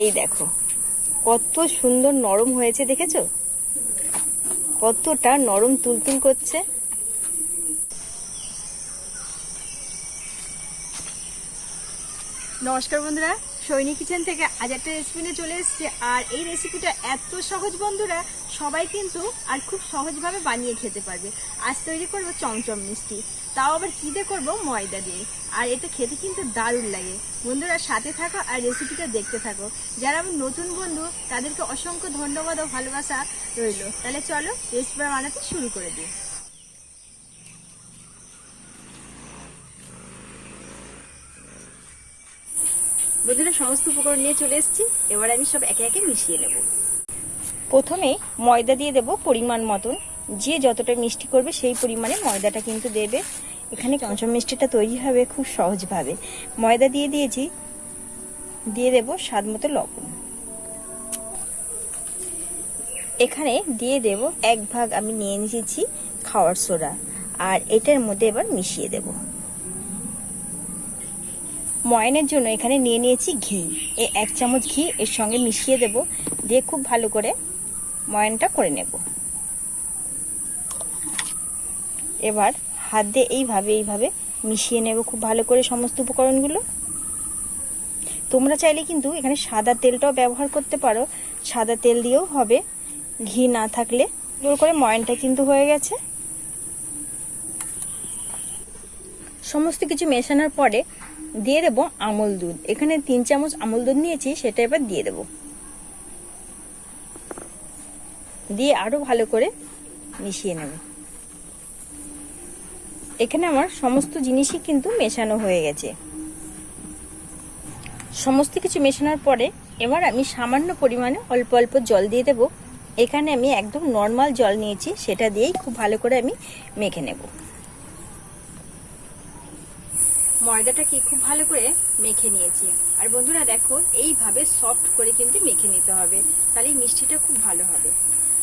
এই দেখো কত সুন্দর নরম হয়েছে দেখেছ? কতটা নরম তুলতুল করছে। নমস্কার বন্ধুরা সৈনিক কিচেন থেকে আজ একটা রেসিপি নিয়ে চলে এসেছে। আর এই রেসিপিটা এত সহজ বন্ধুরা, সবাই কিন্তু আর খুব সহজভাবে বানিয়ে খেতে পারবে। আজ তৈরি করব চমচম মিষ্টি। তাও আবার কী দিয়ে করব, ময়দা দিয়ে। আর এটা খেতে কিন্তু দারুণ লাগে। বন্ধুরা, সাথে থাকো আর রেসিপিটা দেখতে থাকো। যারা আমি নতুন বন্ধু, তাদেরকে অসংখ্য ধন্যবাদ ও ভালোবাসা রইল। তাহলে চলো রেসিপি বানাতে শুরু করে দিই। বন্ধুরা সমস্ত উপকরণ নিয়ে চলে এসেছি। এবার আমি সব একে একে মিশিয়ে নেব। প্রথমে ময়দা দিয়ে দেব পরিমাণ মতন। যে যতটা মিষ্টি করবে সেই পরিমাণে ময়দাটা কিন্তু দেবে। এখানে চমচম মিষ্টিটা তৈরি হবে খুব সহজভাবে। ময়দা দিয়ে দিয়েছি। দিয়ে দেব স্বাদ মতো লবণ। এখানে দিয়ে দেব এক ভাগ আমি নিয়ে নিয়েছি খাওয়ার সোডা। আর এটার মধ্যে এবার মিশিয়ে দেবো। ময়নের জন্য এখানে নিয়ে নিয়েছি ঘি। এই এক চামচ ঘি, এর সঙ্গে মিশিয়ে দেব। দিয়ে খুব ভালো করে ময়নটা করে নেব। এবার হাত দিয়ে এইভাবে এইভাবে মিশিয়ে নেব খুব ভালো করে সমস্ত উপকরণগুলো। তোমরা চাইলে কিন্তু এখানে সাদা তেলটাও ব্যবহার করতে পারো। সাদা তেল দিয়েও হবে। ঘি না থাকলে জোর করে ময়নটা কিন্তু হয়ে গেছে। সমস্ত কিছু মেশানোর পরে দিয়ে দেবো আমল দুধ। এখানে তিন চামচ আমল দুধ নিয়েছি, সেটা এবার দিয়ে দেব। দিয়ে আরও ভালো করে মিশিয়ে নেব। এখানে আমার সমস্ত জিনিসই কিন্তু মেশানো হয়ে গেছে। সমস্ত কিছু মেশানোর পরে এবার আমি সামান্য পরিমাণে অল্প অল্প জল দিয়ে দেব। এখানে আমি একদম নর্মাল জল নিয়েছি, সেটা দিয়েই খুব ভালো করে আমি মেখে নেব। ময়দাটাকে খুব ভালো করে মেখে নিয়েছি। আর বন্ধুরা দেখো, এইভাবে সফট করে কিন্তু মেখে নিতে হবে, তাহলে মিষ্টিটা খুব ভালো হবে।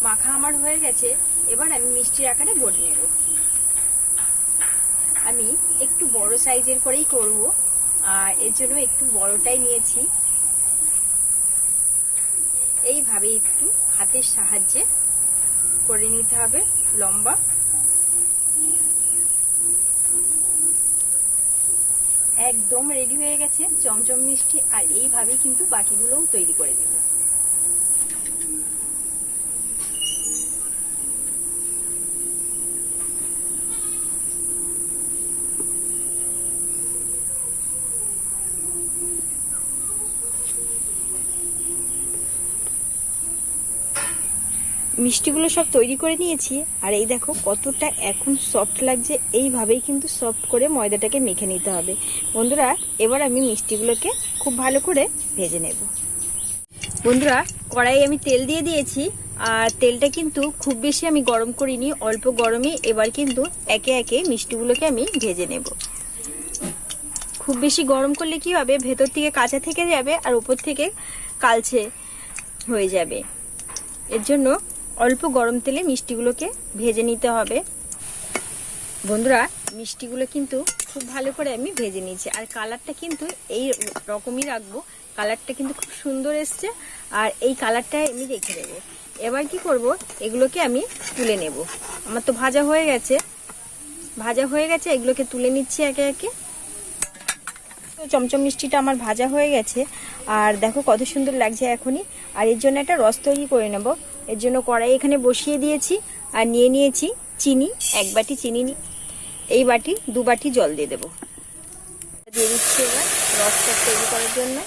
মাখা আমার হয়ে গেছে, এবার আমি মিষ্টির আকারে গড়ে নেব। আমি একটু বড় সাইজের করেই করব, আর এর জন্য একটু বড়টাই নিয়েছি। এইভাবে একটু হাতের সাহায্যে করে নিতে হবে, লম্বা। একদম রেডি হয়ে গেছে চমচম মিষ্টি আর এইভাবেই কিন্তু বাকিগুলোও তৈরি করে নেব। মিষ্টিগুলো সব তৈরি করে নিয়েছি। আর এই দেখো কতটা এখন সফট লাগছে। এইভাবেই কিন্তু সফট করে ময়দাটাকে মেখে নিতে হবে। বন্ধুরা, এবার আমি মিষ্টিগুলোকে খুব ভালো করে ভেজে নেব। বন্ধুরা কড়াই আমি তেল দিয়ে দিয়েছি। আর তেলটা কিন্তু খুব বেশি আমি গরম করিনি, অল্প গরমে এবার কিন্তু একে একে মিষ্টিগুলোকে আমি ভেজে নেব। খুব বেশি গরম করলে কি হবে? ভেতর থেকে কাঁচা থেকে যাবে আর উপর থেকে কালছে হয়ে যাবে। এর জন্য অল্প গরম তেলে মিষ্টিগুলোকে ভেজে নিতে হবে। বন্ধুরা, মিষ্টিগুলো কিন্তু খুব ভালো করে আমি ভেজে নিয়েছি। আর কালারটা কিন্তু এই রকমই রাখব। কালারটা কিন্তু খুব সুন্দর এসছে। আর এই কালারটা আমি রেখে দেবো। এবার কি করব? এগুলোকে আমি তুলে নেব। আমার তো ভাজা হয়ে গেছে। ভাজা হয়ে গেছে, এগুলোকে তুলে নিচ্ছি একে একে। চমচম মিষ্টিটা আমার ভাজা হয়ে গেছে। আর দেখো কত সুন্দর লাগছে এখনই। আর এর জন্য একটা রস তৈরি করে নেব। এর জন্য কড়াই এখানে বসিয়ে দিয়েছি আর নিয়ে নিয়েছি চিনি, এক বাটি চিনি এই বাটি, দু বাটি জল দিয়ে দেবো। দিয়ে দিচ্ছি এবার রসটা তৈরি করার জন্য।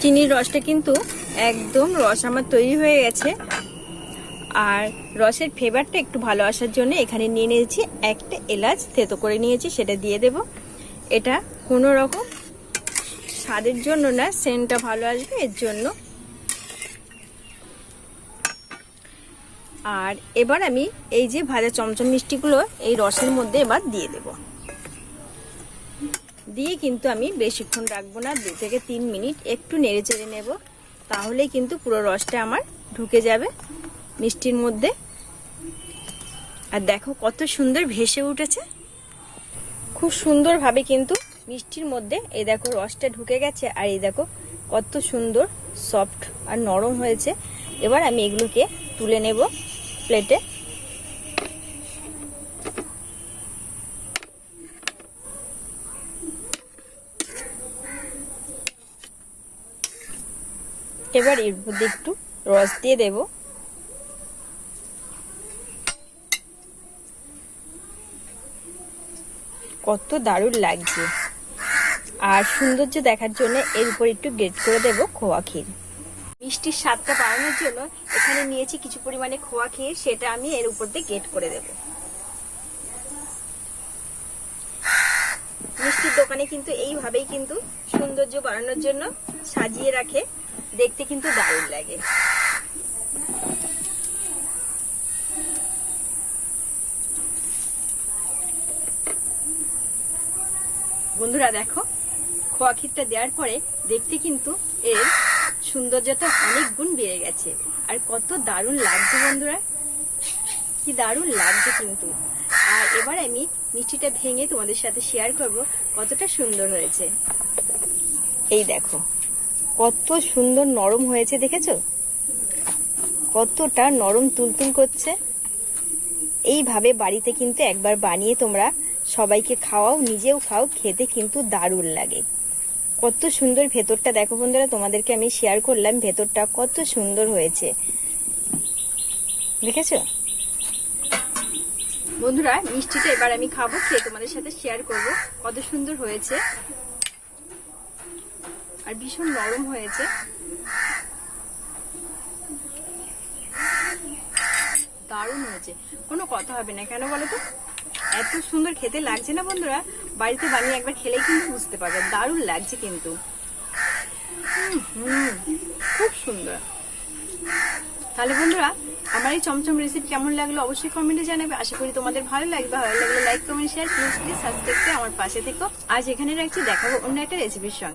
চিনির রসটা কিন্তু একদম রস আমার তৈরি হয়ে গেছে। আর রসের ফ্লেভারটা একটু ভালো আসার জন্য এখানে নিয়ে নিয়েছি একটা এলাচ থেতো করে নিয়েছি, সেটা দিয়ে দেব। এটা কোনো রকম স্বাদের জন্য না, সেন্টটা ভালো আসবে, এর জন্য আর এবার আমি এই যে ভাজা চমচম মিষ্টিগুলো এই রসের মধ্যে এবার দিয়ে দেব। দিয়ে কিন্তু আমি বেশিক্ষণ রাখব না, দু থেকে তিন মিনিট একটু নেড়ে চেড়ে নেব, তাহলেই কিন্তু পুরো রসটা আমার ঢুকে যাবে মিষ্টির মধ্যে। আর দেখো কত সুন্দর ভেসে উঠেছে। খুব সুন্দরভাবে কিন্তু মিষ্টির মধ্যে এই দেখো রসটা ঢুকে গেছে, আর এই দেখো কত সুন্দর সফট আর নরম হয়েছে। এবার আমি এগুলোকে তুলে নেব। প্লেটে এবার এর মধ্যে একটু রস দিয়ে দেব। কত দারুণ লাগছে। আর সৌন্দর্য দেখার জন্য এর উপর একটু গ্রেট করে দেব খোয়া ক্ষীর। মিষ্টির স্বাদটা বাড়ানোর জন্য এখানে নিয়েছি কিছু পরিমাণে খোয়া ক্ষীর সেটা আমি এর উপর দিয়ে গেট করে দেব। মিষ্টির দোকানে কিন্তু এইভাবেই কিন্তু সৌন্দর্য বাড়ানোর জন্য সাজিয়ে রাখে, দেখতে কিন্তু দারুণ লাগে। বন্ধুরা দেখো, খোয়া ক্ষীরটা দেওয়ার পরে দেখতে কিন্তু এর সৌন্দর্যটা অনেক গুণ বেড়ে গেছে। আর কত দারুণ লাগছে বন্ধুরা। কি দারুণ লাগছে কিন্তু। আর এবার আমি মিষ্টিটা ভেঙে তোমাদের সাথে শেয়ার করব কতটা সুন্দর হয়েছে। এই দেখো, কত সুন্দর নরম হয়েছে দেখেছ? কতটা নরম তুলতুল করছে। এইভাবে বাড়িতে কিন্তু একবার বানিয়ে তোমরা সবাইকে খাওয়াও, নিজেও খাও, খেতে কিন্তু দারুণ লাগে। কত সুন্দর ভেতরটা। দেখো বন্ধুরা, তোমাদেরকে আমি শেয়ার করলাম, ভেতরটা কত সুন্দর হয়েছে। দেখেছ? বন্ধুরা, মিষ্টিটা এবার আমি খাব, খেয়ে তোমাদের সাথে শেয়ার করব, কত সুন্দর হয়েছে। আর ভীষণ নরম হয়েছে। দারুণ হয়েছে। কোনো কথা হবে না, কেন বলো তো? এত সুন্দর খেতে লাগছে না বন্ধুরা? বাড়িতে বানিয়ে একবার খেলে কিন্তু বুঝতে পারবে। দারুণ লাগছে কিন্তু। খুব সুন্দর। তাহলে বন্ধুরা, আমার এই চমচম রেসিপি কেমন লাগল অবশ্যই কমেন্টে জানাবে। আশা করি তোমাদের ভালো লাগবে। ভালো লাগলে like comment share please please subscribe করে আমার পাশে থেকো। আজ এখানে রাখছি। দেখাবো অন্য একটা রেসিপির সঙ্গে।